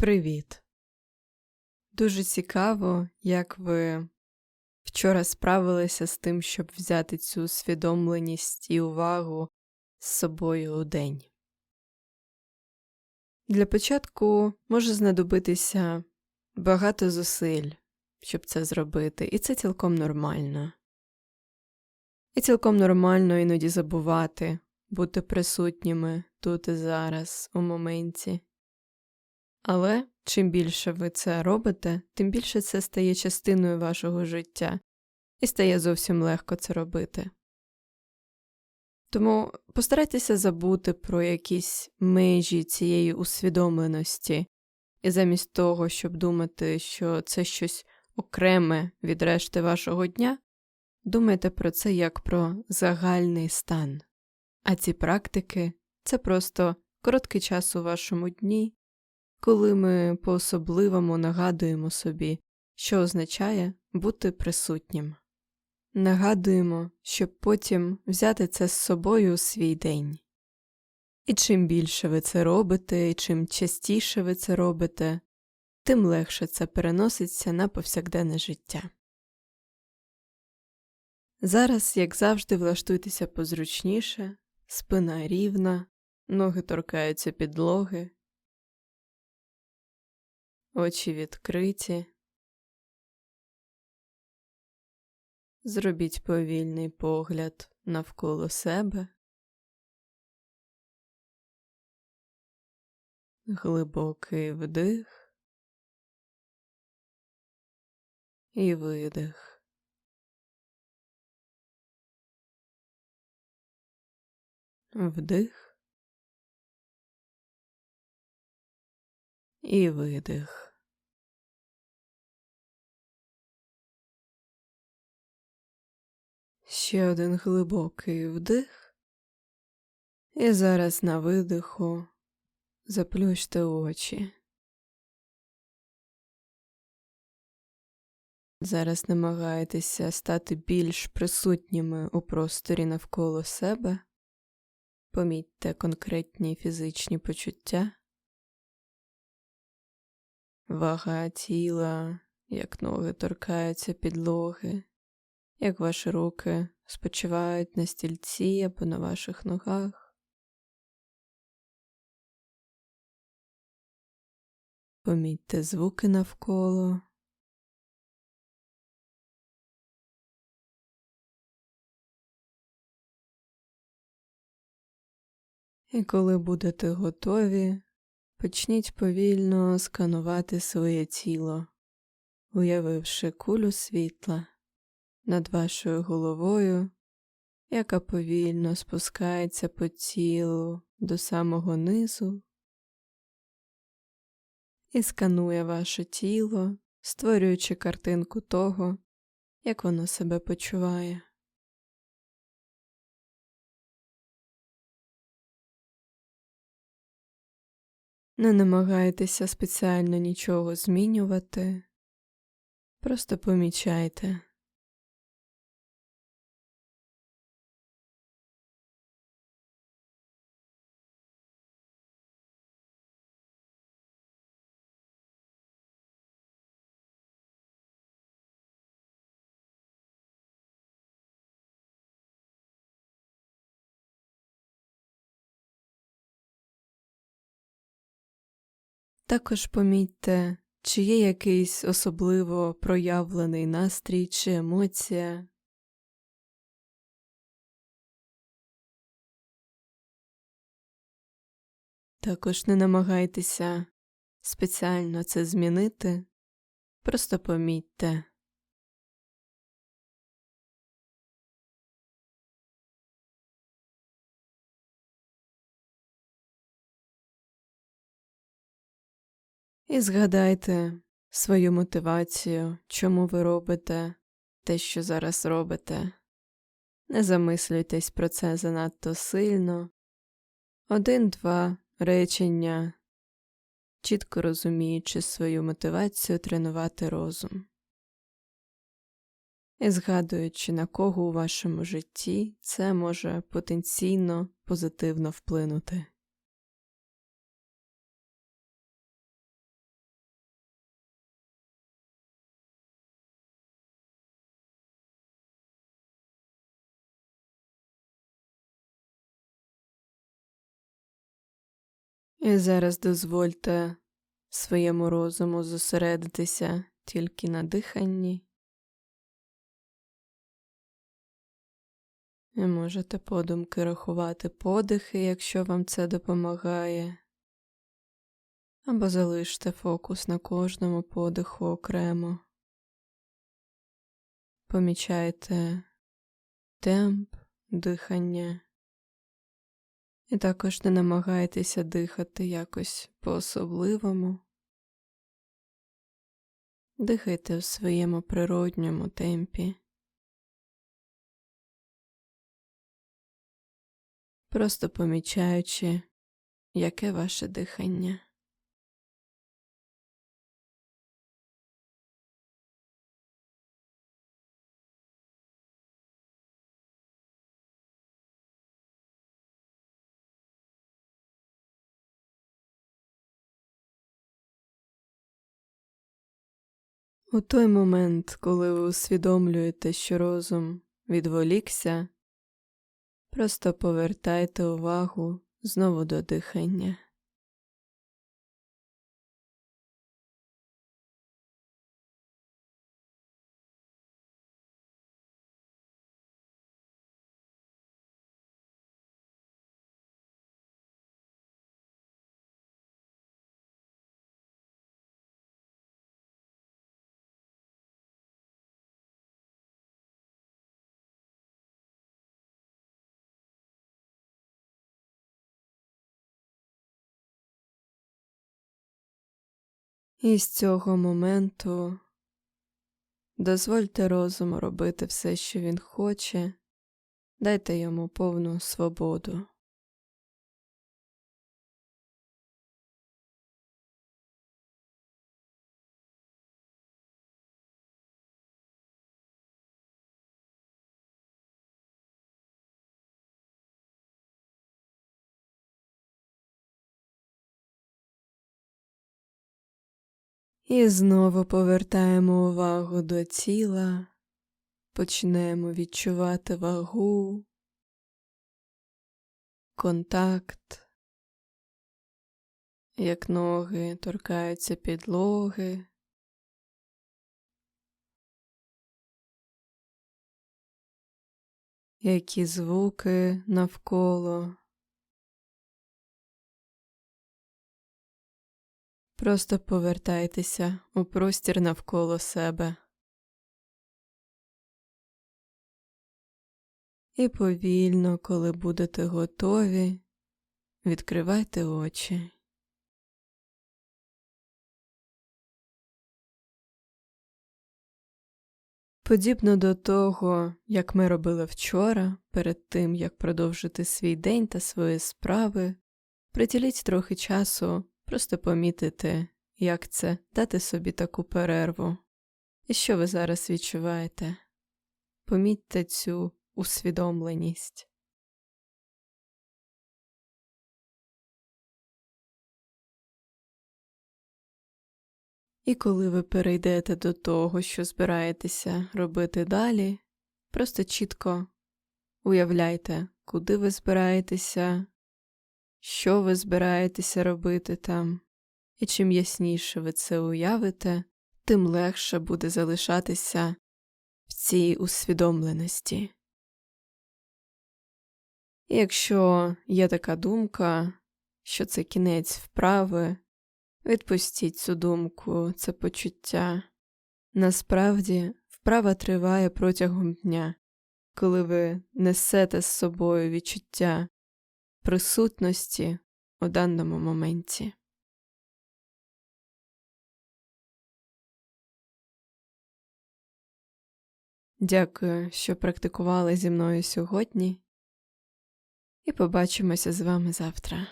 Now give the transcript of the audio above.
Привіт! Дуже цікаво, як ви вчора справилися з тим, щоб взяти цю усвідомленість і увагу з собою у день. Для початку може знадобитися багато зусиль, щоб це зробити, і це цілком нормально. І цілком нормально іноді забувати, бути присутніми тут і зараз, у моменті. Але чим більше ви це робите, тим більше це стає частиною вашого життя і стає зовсім легко це робити. Тому постарайтеся забути про якісь межі цієї усвідомленості, і замість того, щоб думати, що це щось окреме від решти вашого дня, думайте про це як про загальний стан. А ці практики це просто короткий час у вашому дні, коли ми по особливому нагадуємо собі, що означає бути присутнім. Нагадуємо, щоб потім взяти це з собою у свій день. І чим більше ви це робите, і чим частіше ви це робите, тим легше це переноситься на повсякденне життя. Зараз, як завжди, влаштуйтеся позручніше, спина рівна, ноги торкаються підлоги, очі відкриті. Зробіть повільний погляд навколо себе, глибокий вдих і видих. Вдих і видих. Ще один глибокий вдих. І зараз на видиху заплющте очі. Зараз намагайтеся стати більш присутніми у просторі навколо себе, помітьте конкретні фізичні почуття, вага тіла, як ноги торкаються підлоги як ваші руки спочивають на стільці або на ваших ногах. Помітьте звуки навколо. І коли будете готові, почніть повільно сканувати своє тіло, уявивши кулю світла над вашою головою, яка повільно спускається по тілу до самого низу і сканує ваше тіло, створюючи картинку того, як воно себе почуває. Не намагайтеся спеціально нічого змінювати, просто помічайте. Також помітьте, чи є якийсь особливо проявлений настрій чи емоція. Також не намагайтеся спеціально це змінити, просто помітьте. І згадайте свою мотивацію, чому ви робите те, що зараз робите. Не замислюйтесь про це занадто сильно. Один-два речення, чітко розуміючи свою мотивацію тренувати розум. І згадуючи, на кого у вашому житті це може потенційно позитивно вплинути. І зараз дозвольте своєму розуму зосередитися тільки на диханні. І можете подумки рахувати подихи, якщо вам це допомагає, або залиште фокус на кожному подиху окремо. Помічайте темп дихання. І також не намагайтеся дихати якось по-особливому. Дихайте в своєму природньому темпі. Просто помічаючи, яке ваше дихання. У той момент, коли ви усвідомлюєте, що розум відволікся, просто повертайте увагу знову до дихання. І з цього моменту дозвольте розуму робити все, що він хоче, дайте йому повну свободу. І знову повертаємо увагу до тіла, починаємо відчувати вагу, контакт, як ноги торкаються підлоги. Які звуки навколо. Просто повертайтеся у простір навколо себе. І повільно, коли будете готові, відкривайте очі. Подібно до того, як ми робили вчора, перед тим як продовжити свій день та свої справи, приділіть трохи часу Просто помітити, як це дати собі таку перерву. І що ви зараз відчуваєте? Помітьте цю усвідомленість. І коли ви перейдете до того, що збираєтеся робити далі, просто чітко уявляйте, куди ви збираєтеся, що ви збираєтеся робити там, і чим ясніше ви це уявите, тим легше буде залишатися в цій усвідомленості. І якщо є така думка, що це кінець вправи, відпустіть цю думку, це почуття. Насправді, вправа триває протягом дня, коли ви несете з собою відчуття присутності у даному моменті. Дякую, що практикували зі мною сьогодні, і побачимося з вами завтра.